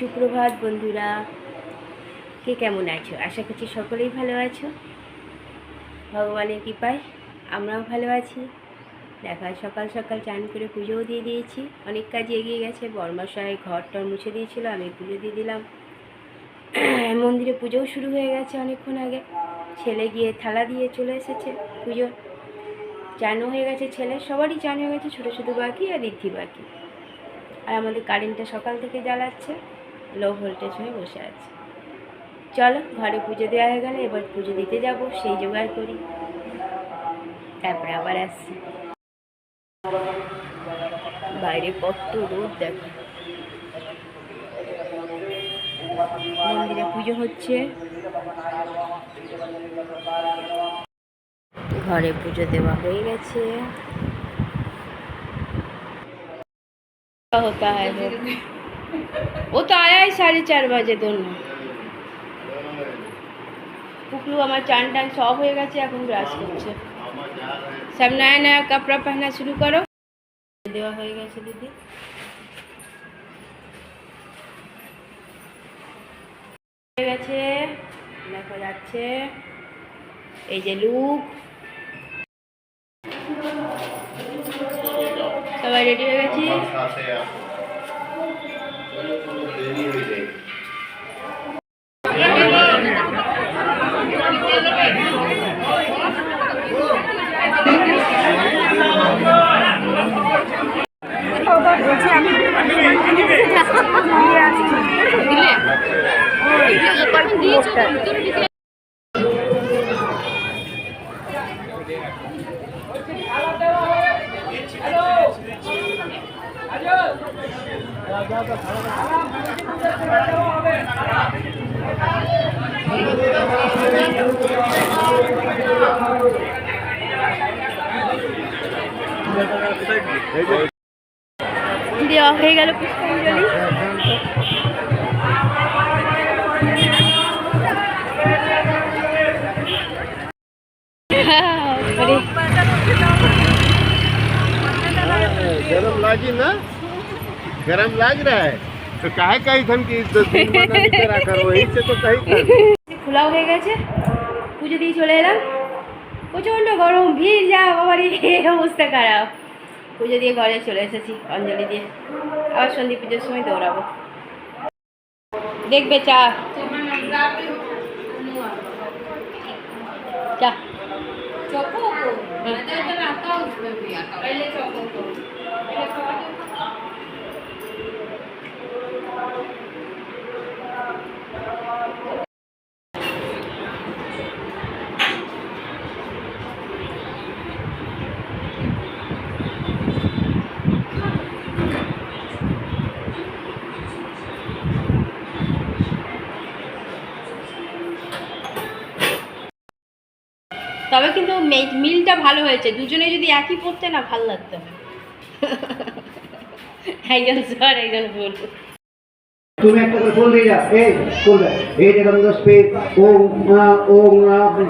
সুপ্রভাত বন্ধুরা। কে কেমন আছো? আশা করছি সকলেই ভালো আছো। ভগবানের কৃপায় আমরাও ভালো আছি। দেখা সকাল সকাল চান করে পুজোও দিয়ে দিয়েছি। অনেক কাজ এগিয়ে গেছে। বর্মাশয় ঘর টর মুছে দিয়েছিল, আমি পুজো দিয়ে দিলাম। মন্দিরে পুজোও শুরু হয়ে গেছে অনেকক্ষণ আগে। ছেলে গিয়ে থালা দিয়ে চলে এসেছে পুজো। চানও হয়ে গেছে ছেলে, সবারই চান হয়ে গেছে, ছোটো ছোটো বাকি আর ঋদ্ধি বাকি। আর আমাদের কারেন্টটা সকাল থেকে জ্বালাচ্ছে। লো ভোল্টেজ হয়ে বসে আছে চলো ঘরে পুজো দেওয়া হয়ে গেলে এবার পুজো দিতে যাব সেই জোগাড় করি তারপরে আবার আসছি বাইরে কত রোদ দেখো মন্দিরে পুজো হচ্ছে ঘরে পুজো দেওয়া হয়ে গেছে होता है वो वो तो आया ही साढ़े चार बजे दोनों পুকলু আমার চান টান সব হয়ে গেছে এখন ব্রাশ করছে সব নয়া নয়া কাপড়া পহনা শুরু করো দেওয়া হয়ে গেছে দিদি হয়ে গেছে দেখা যাচ্ছে এই যে লুক সবাই রেডি হয়ে গেছি দেওয়া হয়ে গেল পুষ্পাঞ্জলি। হ্যাঁ, ওরে। गरम लागी ना गरम लाग रहा है तो काहे का इधन की इज्जत दिन मना करा करो वही से तो कहीं कर খোলাও হয়ে গেছে পুজো দিয়ে চলে এলাম প্রচণ্ড গরম ভিড় যা বাবারই অবস্থা খারাপ পুজো দিয়ে ঘরে চলে এসেছি অঞ্জলি দিয়ে আবার সন্ধি পুজোর সময় দৌড়াবো দেখবে চা চা Μετά έκανα αυτά όλους তবে কিন্তু মিলটা ভালো হয়েছে। দুজনে যদি একই পড়তে না ভালো লাগতো একজন স্যার একজন ভুল তুমি একটা করে ফুল দিয়ে যাও। এই এই যে গন্ধস্পে ওম ওম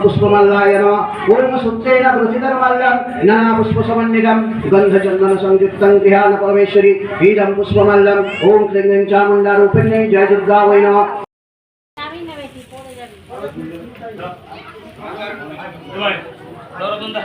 পুষ্পমাল্লায় নমঃ। ওম সূত্রেণ প্রচিতর মাল্যম নানা পুষ্প সমন্বিতম গন্ধচন্দন সংযুক্তং গৃহান পরমেশ্বরী। ঈদম পুষ্পমাল্যম ওম ক্লিং চামুণ্ডা রূপিণ্যে জয় দুর্গা বৈ নমঃ। Vai, Dora Bunda.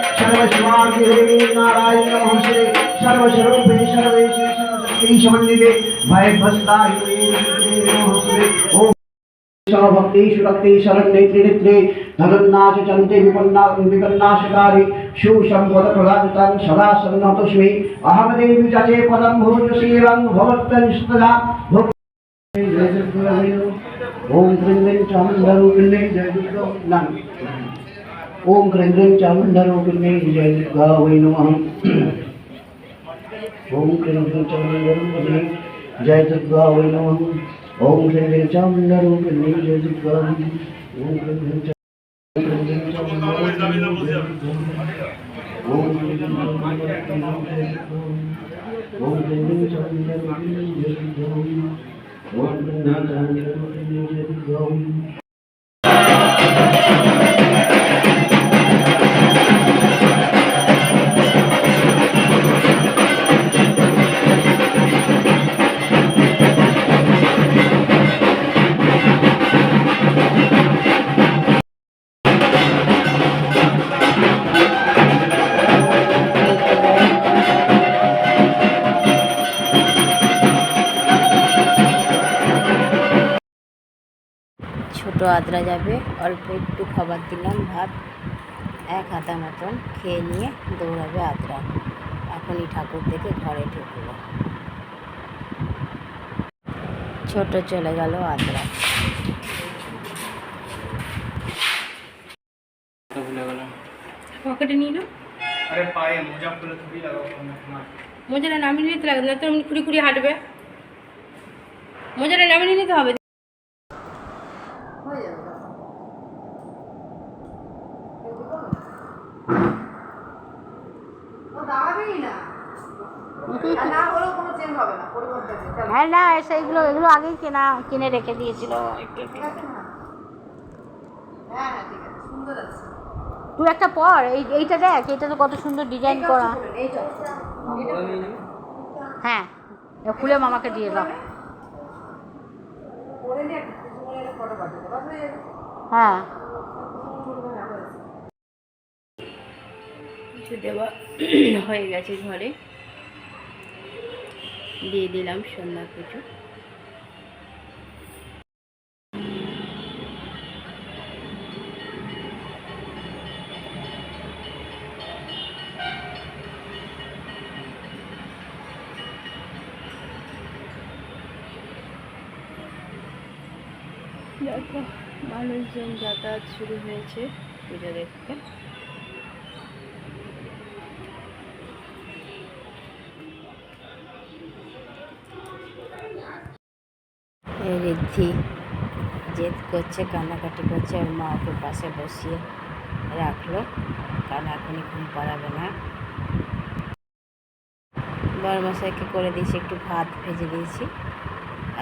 सर्वशिवाग्निदेवी नारायण नमः श्री सर्वस्वरूपे सर्वेशे सर्वशक्तिशमन्विते भयभस्ताय नमः श्री ओम सर्वभक्तेषु रक्ते शरण्ये, त्रिनेत्रे धनन्नाश चन्दे, विपन्ना, विपन्नाशकारि शिवशम्भवदप्रदातां सदा सन्नतोऽस्मि अहमदेवि चचे पदं भोजसेवं भवत्तनिष्ठदा ओम त्रिन्वै चामुण्डरूपिण्यै जय दुर्गा ओम क्लैंद्रम चामुंडरोगिणे जय नम। ओम क्लैंद्रम चामुंडरोगिणे जय दुर्गा वै नम। ओम क्लैंद्रम चामुंडरोगिणे जय दुर्गा ओम क्लैंद्रम দুটো আদ্রা যাবে। অল্প একটু খাবার দিলাম ভাত এক হাতা মতন। খেয়ে নিয়ে দৌড়াবে আদ্রা। এখনই ঠাকুর থেকে ঘরে ঢুকল। ছোট চলে গেল আদ্রা। পকেটে নিল আরে পায়ে নামিয়ে নিতে লাগবে না তো এমনি খুঁড়ি খুঁড়ি হাঁটবে। মোজাটা নামিয়ে নিতে হবে। হ্যাঁ না সেইগুলো এগুলো আগেই কেনা কিনে রেখে দিয়েছিল। একটু একটু। তুই একটা পর এই এইটা দেখ এইটা তো কত সুন্দর ডিজাইন করা। হ্যাঁ খুলে মামাকে দিয়ে দাও। হ্যাঁ। কিছু দেওয়া হয়ে গেছে ঘরে। দিয়ে দিলাম সন্ধ্যা দেখো মানুষজন যাতায়াত শুরু হয়েছে পুজো দেখতে। এই জেদ করছে, কান্নাকাটি করছে, আর মা ওকে পাশে বসিয়ে রাখল। কারণ এখনই ঘুম পাড়াবে না। বড় মশাইকে করে দিয়েছি, একটু ভাত ভেজে দিয়েছি।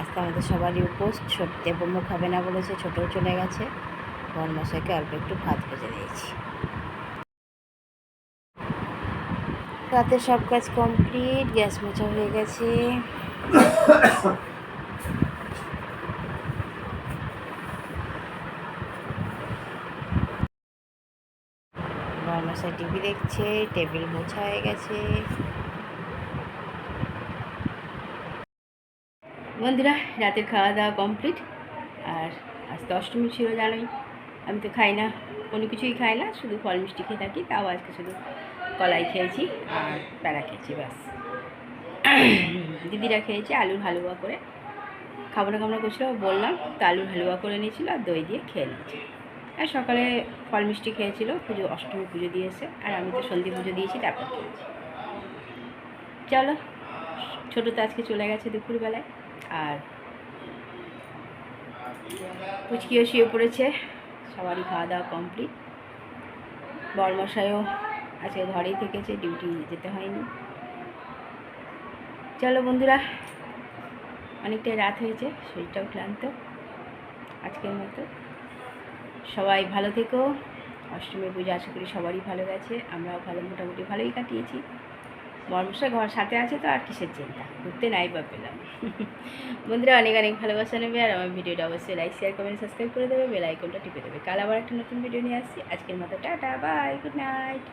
আজকে আমাদের সবারই উপোস ছোট দেবমুখ খাবে না বলেছে, ছোটও চলে গেছে। বড় মশাইকে অল্প একটু ভাত ভেজে দিয়েছি। রাতে সব কাজ কমপ্লিট, গ্যাস মোছা হয়ে গেছে। বড় টিভি দেখছে, টেবিল মোছা হয়ে গেছে। বন্ধুরা, রাতের খাওয়া দাওয়া কমপ্লিট। আর আজ তো অষ্টমী ছিল, জানোই। আমি তো খাই না, কোনো কিছুই খাই না, শুধু ফল মিষ্টি খেয়ে থাকি, তাও আজকে শুধু কলাই খেয়েছি আর প্যারা খেয়েছি, ব্যাস। দিদিরা খেয়েছে আলুর হালুয়া করে। খাব না, খাব করছিল, বললাম তো আলুর হালুয়া করে নিয়েছিল আর দই দিয়ে খেয়ে নিয়েছি। আর সকালে ফল মিষ্টি খেয়েছিল, পুজো অষ্টমী পুজো দিয়েছে, আর আমি তো সন্ধি পুজো দিয়েছি, তারপর চলো, ছোটো তো আজকে চলে গেছে দুপুরবেলায়, আর পুচকিও শুয়ে পড়েছে, সবারই খাওয়া দাওয়া কমপ্লিট বরমশাইও আজকে ঘরেই থেকেছে ডিউটি যেতে হয়নি। চলো বন্ধুরা, অনেকটাই রাত হয়েছে, শরীরটাও ক্লান্ত, আজকের মতো। সবাই ভালো থেকো। অষ্টমীর পুজো আশা করি সবারই ভালো গেছে। আমরাও ভালো, মোটামুটি ভালোই কাটিয়েছি। মর্মসা ঘর সাথে আছে তো, আর কিসের চিন্তা? ঘুরতে নাই বা পেলাম। বন্ধুরা, অনেক অনেক ভালোবাসা নেবে, আর আমার ভিডিওটা অবশ্যই লাইক শেয়ার কমেন্ট সাবস্ক্রাইব করে দেবে। বেল আইকনটা টিপে দেবে। কাল আবার একটা নতুন ভিডিও নিয়ে আসছি। আজকের মতো টাটা বাই গুড নাইট